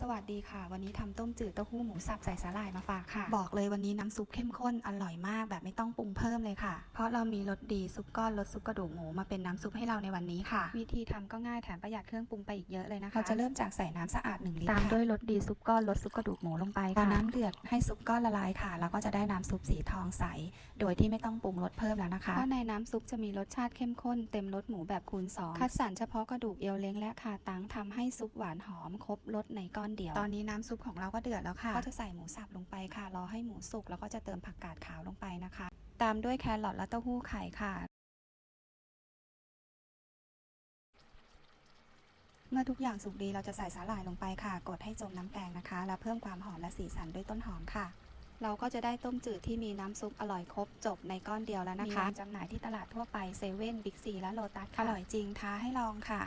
สวัสดีค่ะ วันนี้ทำต้มจืดเต้าหู้หมูสับใส่สาหร่ายมาฝากค่ะ บอกเลยวันนี้น้ำซุปเข้มข้นอร่อยมากแบบไม่ต้องปรุงเพิ่มเลยค่ะ เพราะเรามีรสดีซุปก้อนรสซุปกระดูกหมูมาเป็นน้ำซุปให้เราในวันนี้ค่ะ วิธีทำก็ง่ายแถมประหยัดเครื่องปรุงไปอีกเยอะเลยนะคะเราจะเริ่มจากใส่น้ำสะอาด1ลิตรตามด้วยรสดีซุปก้อนรสซุปกระดูกหมูลงไปค่ะพอน้ำเดือดให้ซุปก้อนละลายค่ะแล้วก็จะได้น้ำซุปสีทองใสโดยที่ไม่ต้องปรุงรสเพิ่มแล้วนะคะเพราะในน้ำซุปจะมีรสชาติเข้มข้นเต็มรสหมูแบบคูณ2คัดสรรเฉพาะกระดูกเอวเล้งและขาตังทำให้ซุปหวานหอมครบรสในก้อนเดียว ตอนนี้น้ำซุปของเราก็เดือดแล้วค่ะ ก็จะใส่หมูสับลงไปค่ะ รอให้หมูสุกแล้วก็จะเติมผักกาดขาวลงไปนะคะ ตามด้วยแครอทและเต้าหู้ไข่ค่ะ เมื่อทุกอย่างสุกดีเราจะใส่สาหร่ายลงไปค่ะ กดให้จมน้ำแกงนะคะ แล้วเพิ่มความหอมและสีสันด้วยต้นหอมค่ะเราก็จะได้ต้มจืดที่มีน้ำซุปอร่อยครบจบในก้อนเดียวแล้วนะคะ มีวางจำหน่ายที่ตลาดทั่วไปเซเว่นบิ๊กซีและโลตัสอร่อยจริงท้าให้ลองค่ะ